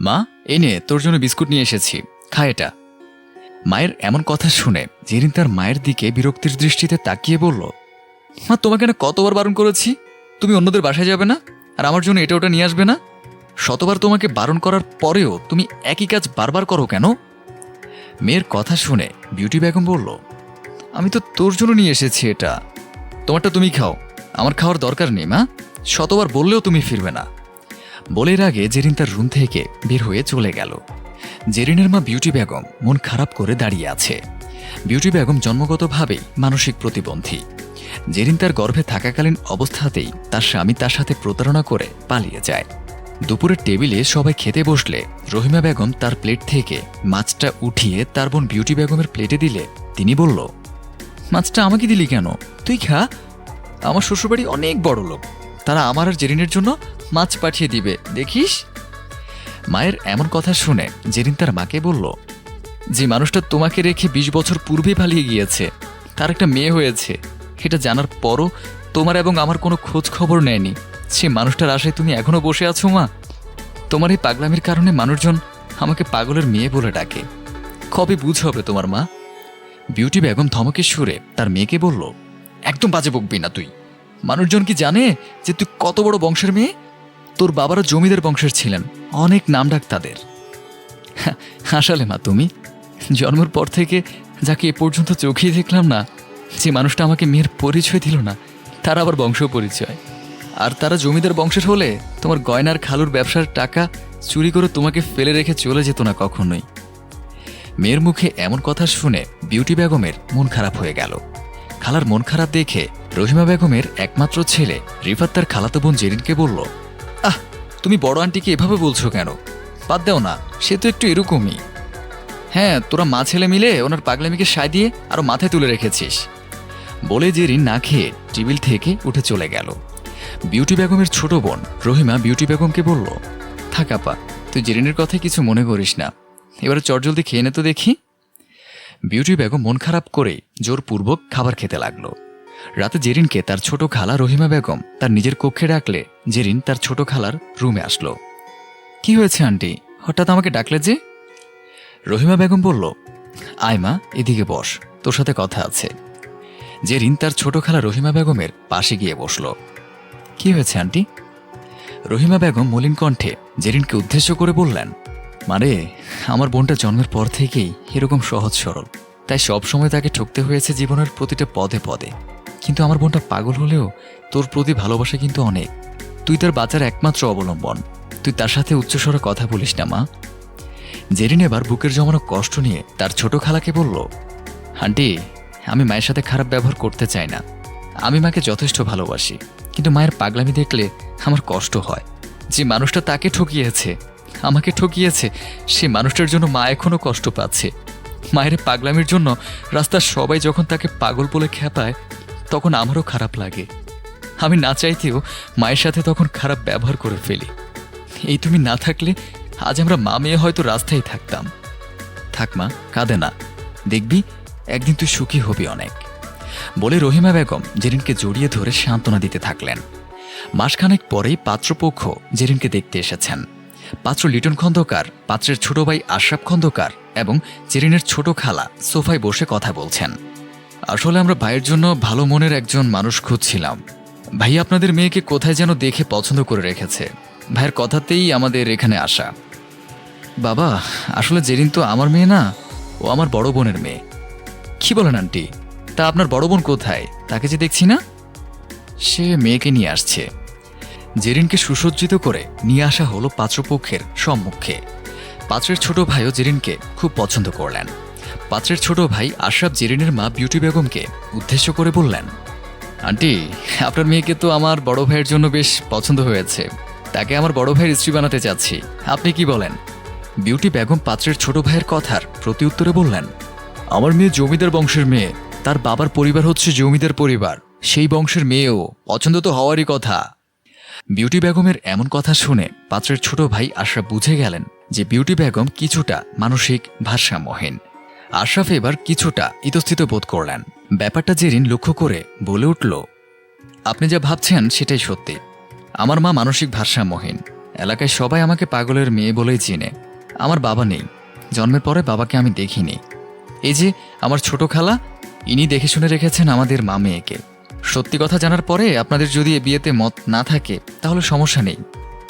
মা এনে তোর জন্য বিস্কুট নিয়ে এসেছি। খা এটা। মায়ের এমন কথা শুনে জেরিন তার মায়ের দিকে বিরক্তির দৃষ্টিতে তাকিয়ে বলল, মা, তোমাকে না কতবার বারণ করেছি? তুমি অন্যদের বাসায় যাবে না? আর আমার জন্য এটা ওটা নিয়ে আসবে না? শতবার তোমাকে বারণ করার পরেও তুমি একই কাজ বারবার করো কেন? মেয়ের কথা শুনে বিউটি বেগম বলল, আমি তো তোর জন্য নিয়ে এসেছি এটা। তোমারটা তুমি খাও। আমার খাওয়ার দরকার নেই, মা। শতবার বললেও তুমি ফিরবে না। বলের আগে জেরিন তার রুম থেকে বের হয়ে চলে গেল। জেরিনের মা বিউটি বেগম মন খারাপ করে দাঁড়িয়ে আছে। বিউটি বেগম জন্মগতভাবেই মানসিক প্রতিবন্ধী। জেরিন তার গর্ভে থাকাকালীন অবস্থাতেই তার স্বামী তার সাথে প্রতারণা করে পালিয়ে যায়। দুপুরের টেবিলে সবাই খেতে বসলে রহিমা বেগম তার প্লেট থেকে মাছটা উঠিয়ে তার বোন বিউটি বেগমের প্লেটে দিলে তিনি বলল, মাছটা আমাকে দিলি কেন? তুই খা। আমার শ্বশুরবাড়ি অনেক বড় লোক তারা আমার আর জেরিনের জন্য মাছ পাঠিয়ে দিবে, দেখিস? মায়ের এমন কথা শুনে জেরিন তার মাকে বলল যে মানুষটা তোমাকে রেখে বিশ বছর পূর্বে পালিয়ে গিয়েছে। তার একটা মেয়ে হয়েছে। এটা জানার পরও তোমার এবং আমার কোনো খোঁজ খবর নেয়নি। সে মানুষটার আশায় তুমি এখনও বসে আছো, মা? তোমার এই পাগলামির কারণে মানুষজন আমাকে পাগলের মেয়ে বলে ডাকে। কবে বুঝ হবে তোমার, মা? বিউটি বেগম ধমকে সুরে তার মেয়েকে বলল, একদম বাজে বকবি না তুই। মানুষজন কি জানে যে তুই কত বড় বংশের মেয়ে? তোর বাবারা জমিদার বংশের ছিলেন। অনেক নামডাক তাদের। হ্যাঁ, হাসালে মা তুমি। জন্মের পর থেকে যাকে এ পর্যন্ত চোখেই দেখলাম না যে মানুষটা আমাকে মেয়ের পরিচয় দিল না তার আবার বংশ পরিচয়। আর তারা জমিদার বংশের হলে তোমার গয়নার খালুর ব্যবসার টাকা চুরি করে তোমাকে ফেলে রেখে চলে যেত না কখনোই। মেয়ের মুখে এমন কথা শুনে বিউটি বেগমের মন খারাপ হয়ে গেল। খালার মন খারাপ দেখে রহিমা বেগমের একমাত্র ছেলে রিফাত তার খালাতো বোন জেরিনকে বলল তুমি বড় আন্টিকে এভাবে বলছো কেন? বাদ দাও না, সে তো একটু এরকমই। হ্যাঁ তোরা মা ছেলে মিলে ওনার পাগলামিকে সায় দিয়ে আরও মাথায় তুলে রেখেছিস। বলে যে জেরিন না খেয়ে টেবিল থেকে উঠে চলে গেল। বিউটি বেগমের ছোট বোন রহিমা বিউটি বেগমকে বলল, থাক আপা, তুই জেরিনের কথায় কিছু মনে করিস না। এবারে চটজলদি খেয়ে নে তো দেখি। বিউটি বেগম মন খারাপ করে জোরপূর্বক খাবার খেতে লাগল। রাতে জেরিনকে তার ছোট খালা রহিমা বেগম তার নিজের কক্ষে ডাকলে জেরিন তার ছোট খালার রুমে আসলো। কি হয়েছে, আন্টি? হঠাৎ আমাকে ডাকলে যে? রহিমা বেগম বলল আয় মা এদিকে বস, তোর সাথে কথা আছে। জেরিন তার ছোট খালা রহিমা বেগমের পাশে গিয়ে বসল। কি হয়েছে, আন্টি? রহিমা বেগম মলিন কণ্ঠে জেরিনকে উদ্দেশ্য করে বললেন মানে আমার বোনটা জন্মের পর থেকেই এরকম সহজ সরল। তাই সবসময় তাকে ঠকতে হয়েছে জীবনের প্রতিটা পদে পদে। কিন্তু আমার বোনটা পাগল হলেও তোর প্রতি ভালোবাসা কিন্তু অনেক। তুই তার বাচ্চার একমাত্র অবলম্বন। তুই তার সাথে উচ্চস্বরে কথা বলিস না, মা। জেরিন এবার বুকের জমানো কষ্ট নিয়ে তার ছোট খালাকে বলল, আন্টি, আমি মায়ের সাথে খারাপ ব্যবহার করতে চাই না। আমি মাকে যথেষ্ট ভালোবাসি, কিন্তু মায়ের পাগলামি দেখলে আমার কষ্ট হয়। যে মানুষটা তাকে ঠকিয়েছে, আমাকে ঠকিয়েছে, সে মানুষটার জন্য মা এখনও কষ্ট পাচ্ছে। মায়ের পাগলামির জন্য রাস্তার সবাই যখন তাকে পাগল বলে খেপায় তখন আমারও খারাপ লাগে। আমি না চাইতেও মায়ের সাথে তখন খারাপ ব্যবহার করে ফেলি। এই তুমি না থাকলে আজ আমরা মা মেয়ে হয়তো রাস্তায় থাকতাম। থাক মা, কাঁদে না। দেখবি, একদিন তুই সুখী হবি অনেক। বলে রহিমা বেগম জেরিনকে জড়িয়ে ধরে সান্ত্বনা দিতে থাকলেন। মাসখানেক পরেই পাত্রপক্ষ জেরিনকে দেখতে এসেছেন। পাত্র লিটন খন্দকার, পাত্রের ছোট ভাই আশরাফ খন্দকার এবং জেরিনের ছোট খালা সোফায় বসে কথা বলছেন। আসলে আমরা ভাইয়ের জন্য ভালো মনের একজন মানুষ খুঁজছিলাম। ভাই আপনাদের মেয়েকে কোথায় যেন দেখে পছন্দ করে রেখেছে। ভাইয়ের কথাতেই আমাদের এখানে আসা। বাবা, আসলে জেরিন তো আমার মেয়ে না, ও আমার বড় বোনের মেয়ে। কি বলেন আন্টি? তা আপনার বড় বোন কোথায়? তাকে যে দেখছি না? সে মেয়েকে নিয়ে আসছে। জেরিনকে সুসজ্জিত করে নিয়ে আসা হলো পাত্রপক্ষের সম্মুখে। পাত্রের ছোট ভাইও জেরিনকে খুব পছন্দ করলেন। পাত্রের ছোট ভাই আশরাফ জেরিনের মা বিউটি বেগমকে উদ্দেশ্য করে বললেন, আন্টি, আপনার মেয়েকে তো আমার বড় ভাইয়ের জন্য বেশ পছন্দ হয়েছে। তাকে আমার বড় ভাইয়ের স্ত্রী বানাতে চাচ্ছি। আপনি কি বলেন? বিউটি বেগম পাত্রের ছোট ভাইয়ের কথার প্রতি উত্তরে বললেন, আমার মেয়ে জমিদার বংশের মেয়ে। তার বাবার পরিবার হচ্ছে জমিদার পরিবার। সেই বংশের মেয়েও পছন্দ তো হওয়ারই কথা। বিউটি বেগমের এমন কথা শুনে পাত্রের ছোট ভাই আশরাফ বুঝে গেলেন যে বিউটি বেগম কিছুটা মানসিক ভারসাম্যহীন। আশরাফ এবার কিছুটা ইতস্থিত বোধ করলেন। ব্যাপারটা জেরিন লক্ষ্য করে বলে উঠল, আপনি যা ভাবছেন সেটাই সত্যি। আমার মা মানসিক ভারসাম্যহীন। এলাকায় সবাই আমাকে পাগলের মেয়ে বলেই চিনে। আমার বাবা নেই। জন্মের পরে বাবাকে আমি দেখিনি। এই যে আমার ছোট খালা, ইনি দেখে শুনে রেখেছেন আমাদের মা মেয়েকে। সত্যি কথা জানার পরে আপনাদের যদি এ বিয়েতে মত না থাকে, তাহলে সমস্যা নেই।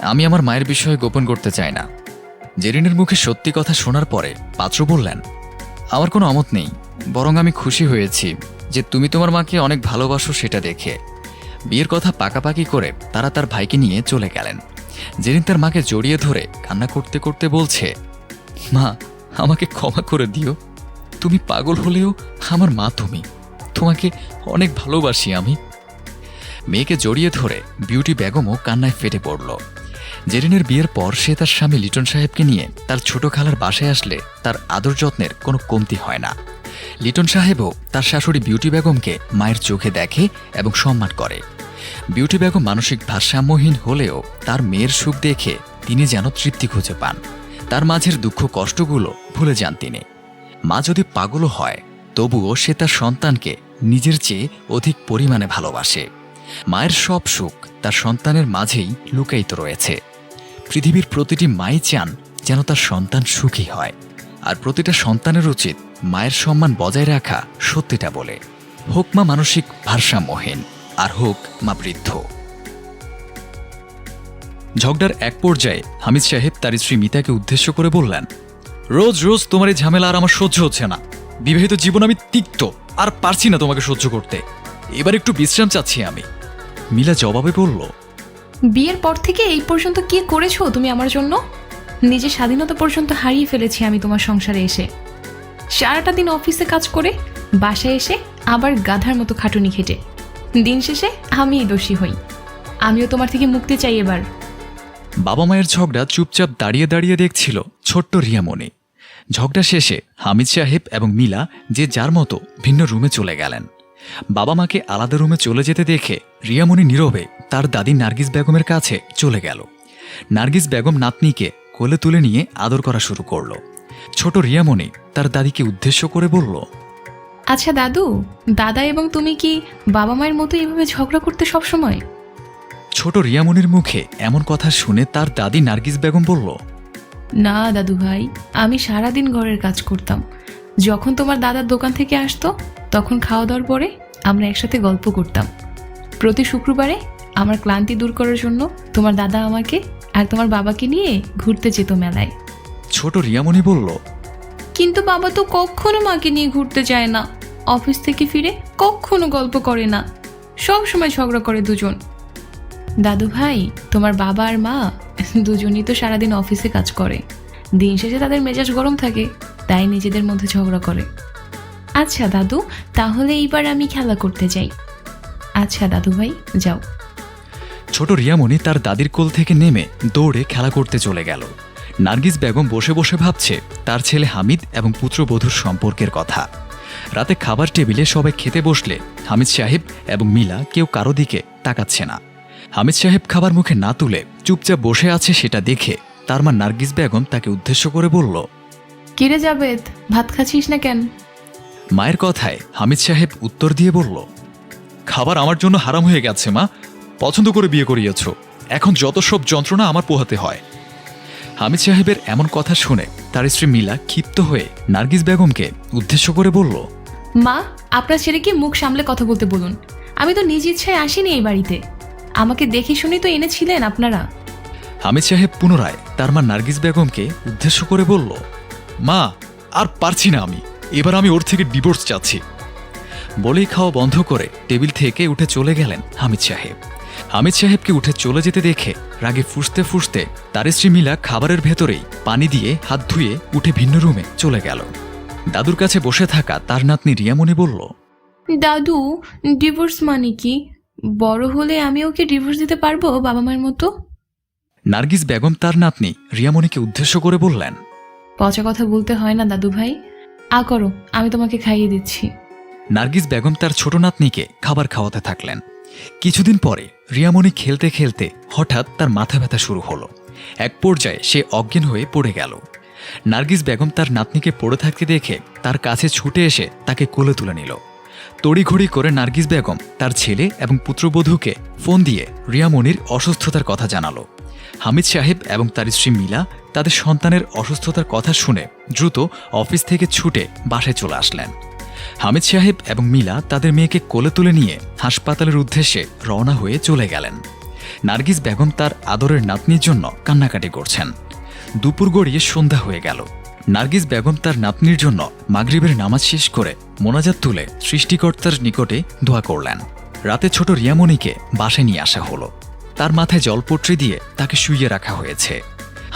আমি আমার মায়ের বিষয়ে গোপন করতে চাই না। জেরিনের মুখে সত্যি কথা শোনার পরে পাত্র বললেন আমার কোনো অমত নেই, বরং আমি খুশি হয়েছি যে তুমি তোমার মাকে অনেক ভালোবাসো সেটা দেখে। বিয়ের কথা পাকাপাকি করে তারা তার ভাইকে নিয়ে চলে গেলেন। জেরিন তার মাকে জড়িয়ে ধরে কান্না করতে করতে বলছে, মা, আমাকে ক্ষমা করে দিও। তুমি পাগল হলেও আমার মা তুমি। তোমাকে অনেক ভালোবাসি আমি। মেয়েকে জড়িয়ে ধরে বিউটি বেগমও কান্নায় ফেটে পড়ল। জেরিনের বিয়ের পর সে তার স্বামী লিটন সাহেবকে নিয়ে তার ছোট খালার বাসায় আসলে তার আদর যত্নের কোনো কমতি হয় না। লিটন সাহেবও তার শাশুড়ি বিউটি বেগমকে মায়ের চোখে দেখে এবং সম্মান করে। বিউটি বেগম মানসিক ভারসাম্যহীন হলেও তার মেয়ের সুখ দেখে তিনি যেন তৃপ্তি খুঁজে পান। তার মাঝের দুঃখ কষ্টগুলো ভুলে যান তিনি। মা যদি পাগলও হয়, তবুও সে তার সন্তানকে নিজের চেয়ে অধিক পরিমাণে ভালোবাসে। মায়ের সব সুখ তার সন্তানের মাঝেই লুকায়িত রয়েছে। পৃথিবীর প্রতিটি মাই চান যেন তার সন্তান সুখী হয়। আর প্রতিটা সন্তানের উচিত মায়ের সম্মান বজায় রাখা সত্যিটা বলে। হোক মা মানসিক ভারসাম্যহীন, আর হোক মা বৃদ্ধ। ঝগড়ার এক পর্যায়ে হামিদ সাহেব তার স্ত্রী মিতাকে উদ্দেশ্য করে বললেন, রোজ রোজ তোমার এই ঝামেলা আর আমার সহ্য হচ্ছে না। বিবাহিত জীবন আমি তিক্ত আর পারছি না তোমাকে সহ্য করতে। এবার একটু বিশ্রাম চাচ্ছি আমি। মিলা জবাবে বলল বিয়ের পর থেকে এই পর্যন্ত কি করেছ তুমি আমার জন্য? নিজের স্বাধীনতা পর্যন্ত হারিয়ে ফেলেছি আমি তোমার সংসারে এসে। সারাটা দিন অফিসে কাজ করে, বাসায় এসে আবার গাধার মতো খাটুনি খেটে। দিন শেষে আমিই দোষী হই। আমিও তোমার থেকে মুক্তি চাই এবার। বাবা মায়ের ঝগড়া চুপচাপ দাঁড়িয়ে দাঁড়িয়ে দেখছিল ছোট্ট রিয়ামণি ঝগড়া শেষে হামিদ সাহেব এবং মিলা যে যার মতো ভিন্ন রুমে চলে গেলেন। বাবা মাকে আলাদা রুমে চলে যেতে দেখে রিয়ামণি নীরবে তার দাদি নার্গিস বেগমের কাছে চলে গেল। নার্গিস বেগম নাতনিকে কোলে তুলে নিয়ে আদর করা শুরু করল। ছোট রিয়ামণি তার দাদিকে উদ্দেশ্য করে বলল আচ্ছা দাদু দাদা এবং তুমি কি বাবা মায়ের মতো এভাবে ঝগড়া করতে সবসময়? ছোট রিয়ামণির মুখে এমন কথা শুনে তার দাদি নার্গিস বেগম বলল না দাদু ভাই আমি সারাদিন ঘরের কাজ করতাম। যখন তোমার দাদার দোকান থেকে আসতো তখন খাওয়া দাওয়ার পরে আমরা একসাথে গল্প করতাম। প্রতি শুক্রবারে আমার ক্লান্তি দূর করার জন্য তোমার দাদা আমাকে আর তোমার বাবাকে নিয়ে ঘুরতে যেত মেলায়। ছোট রিয়ামণি বলল কিন্তু বাবা তো কখনো মাকে নিয়ে ঘুরতে যায় না। অফিস থেকে ফিরে কখনো গল্প করে না। সব সময় ঝগড়া করে দুজন। দাদু ভাই তোমার বাবা আর মা দুজনই তো সারাদিন অফিসে কাজ করে। দিন শেষে তাদের মেজাজ গরম থাকে তাই নিজেদের মধ্যে ঝগড়া করে। আচ্ছা দাদু তাহলে এইবার আমি খেলা করতে যাই। আচ্ছা দাদু ভাই যাও। ছোট রিয়ামণি তার দাদির কোল থেকে নেমে দৌড়ে খেলা করতে চলে গেল। নার্গিস বেগম বসে বসে ভাবছে তার ছেলে হামিদ এবং পুত্রবধূর সম্পর্কের কথা। রাতে খাবার টেবিলে সবাই খেতে বসলে হামিদ সাহেব এবং মিলা কেউ কারও দিকে তাকাচ্ছে না। হামিদ সাহেব খাবার মুখে না তুলে চুপচাপ বসে আছে সেটা দেখে তার মা নার্গিস বেগম তাকে উদ্দেশ্য করে বলল কিরে যাবেদ ভাত খাচ্ছিস না কেন? মায়ের কথায় হামিদ সাহেব উত্তর দিয়ে বলল খাবার আমার জন্য হারাম হয়ে গেছে মা পছন্দ করে বিয়ে করিয়েছ। এখন যত সব যন্ত্রণা আমার পোহাতে হয়। হামিদ সাহেবের এমন কথা শুনে তার স্ত্রী মিলা ক্ষিপ্ত হয়ে নার্গিস বেগমকে উদ্দেশ্য করে বলল মা আপনার ছেলেকে মুখ সামলে কথা বলতে বলুন। আমি তো নিজ ইচ্ছায় আসিনি এই বাড়িতে। আমাকে দেখে শুনেই তো এনেছিলেন আপনারা। হামিদ সাহেব পুনরায় তার মা নার্গিস বেগমকে উদ্দেশ্য করে বলল মা আর পারছি না আমি। এবার আমি ওর থেকে ডিভোর্স চাচ্ছি। বলেই খাওয়া বন্ধ করে টেবিল থেকে উঠে চলে গেলেন হামিদ সাহেব। হামিদ সাহেবকে উঠে চলে যেতে দেখে রাগে ফুসতে ফুসতে তার স্ত্রী মিলা খাবারের ভেতরেই পানি দিয়ে হাত ধুয়ে উঠে ভিন্ন রুমে চলে গেল। দাদুর কাছে বসে থাকা তার নাতনি রিয়ামণি বলল দাদু ডিভোর্স মানে কি? বড় হলে আমি ওকে ডিভোর্স দিতে পারব বাবা মায়ের মতো? নার্গিস বেগম তার নাতনি রিয়ামণিকে উদ্দেশ্য করে বললেন পচা কথা বলতে হয় না দাদু ভাই। আ করো আমি তোমাকে খাইয়ে দিচ্ছি। নার্গিস বেগম তার ছোট নাতনিকে খাবার খাওয়াতে থাকলেন। কিছুদিন পরে রিয়ামণি খেলতে খেলতে হঠাৎ তার মাথা ব্যথা শুরু হলো। এক পর্যায়ে সে অজ্ঞান হয়ে পড়ে গেল। নার্গিস বেগম তার নাতনিকে পড়ে থাকতে দেখে তার কাছে ছুটে এসে তাকে কোলে তুলে নিল। তড়িঘড়ি করে নার্গিস বেগম তার ছেলে এবং পুত্রবধূকে ফোন দিয়ে রিয়ামণির অসুস্থতার কথা জানালো। হামিদ সাহেব এবং তার স্ত্রী মিলা তাদের সন্তানের অসুস্থতার কথা শুনে দ্রুত অফিস থেকে ছুটে বাসায় চলে আসলেন। হামিদ সাহেব এবং মিলা তাদের মেয়েকে কোলে তুলে নিয়ে হাসপাতালের উদ্দেশ্যে রওনা হয়ে চলে গেলেন। নার্গিস বেগম তার আদরের নাতনির জন্য কান্নাকাটি করছেন। দুপুর গড়িয়ে সন্ধ্যা হয়ে গেল। নার্গিস বেগম তার নাতনির জন্য মাগরিবের নামাজ শেষ করে মোনাজাত তুলে সৃষ্টিকর্তার নিকটে দোয়া করলেন। রাতে ছোট রিয়ামণিকে বাসায় নিয়ে আসা হলো। তার মাথায় জলপট্রি দিয়ে তাকে শুইয়ে রাখা হয়েছে।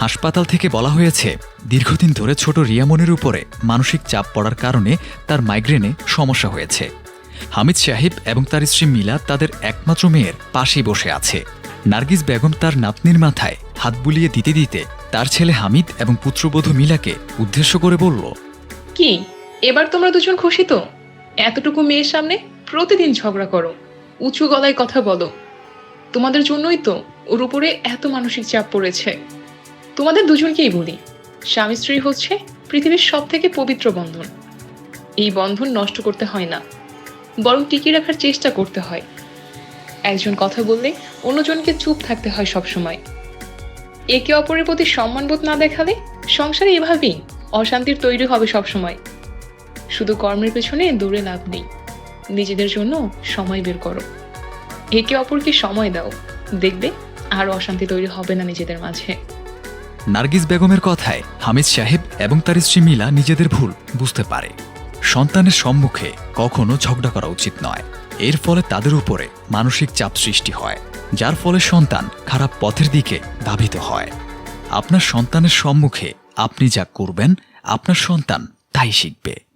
হাসপাতাল থেকে বলা হয়েছে, দীর্ঘদিন ধরে ছোট রিয়ামনির উপরে মানসিক চাপ পড়ার কারণে তার মাইগ্রেনে সমস্যা হয়েছে। হামিদ সাহেব এবং তার স্ত্রী মিলা তাদের একমাত্র মেয়ের পাশেই বসে আছে। নার্গিস বেগম তার নাতনির মাথায় হাত বুলিয়ে দিতে দিতে তার ছেলে হামিদ এবং পুত্রবধূ মিলাকে উদ্দেশ্য করে বলল, কি? এবার তোমরা দুজন খুশি তো? এতটুকু মেয়ের সামনে প্রতিদিন ঝগড়া করো, উঁচু গলায় কথা বলো। তোমাদের জন্যই তো ওর উপরে এত মানসিক চাপ পড়েছে। তোমাদের দুজনকেই বলি, স্বামী স্ত্রী হচ্ছে পৃথিবীর সব থেকে পবিত্র বন্ধন। এই বন্ধন নষ্ট করতে হয় না, বরং টিকিয়ে রাখার চেষ্টা করতে হয়। একজন কথা বললে অন্যজনকে চুপ থাকতে হয় সবসময়। একে অপরের প্রতি সম্মানবোধ না দেখালে সংসারে এভাবেই অশান্তির তৈরি হবে সবসময়। শুধু কর্মের পেছনে দূরে লাভ নেই, নিজেদের জন্য সময় বের করো। একে অপরকে সময় দাও, দেখবে আর অশান্তি তৈরি হবে না নিজেদের মাঝে। নার্গিস বেগমের কথায় হামিদ সাহেব এবং তার স্ত্রী মিলা নিজেদের ভুল বুঝতে পারে। সন্তানের সম্মুখে কখনো ঝগড়া করা উচিত নয়। এর ফলে তাদের উপরে মানসিক চাপ সৃষ্টি হয়, যার ফলে সন্তান খারাপ পথের দিকে ধাবিত হয়। আপনার সন্তানের সম্মুখে আপনি যা করবেন, আপনার সন্তান তাই শিখবে।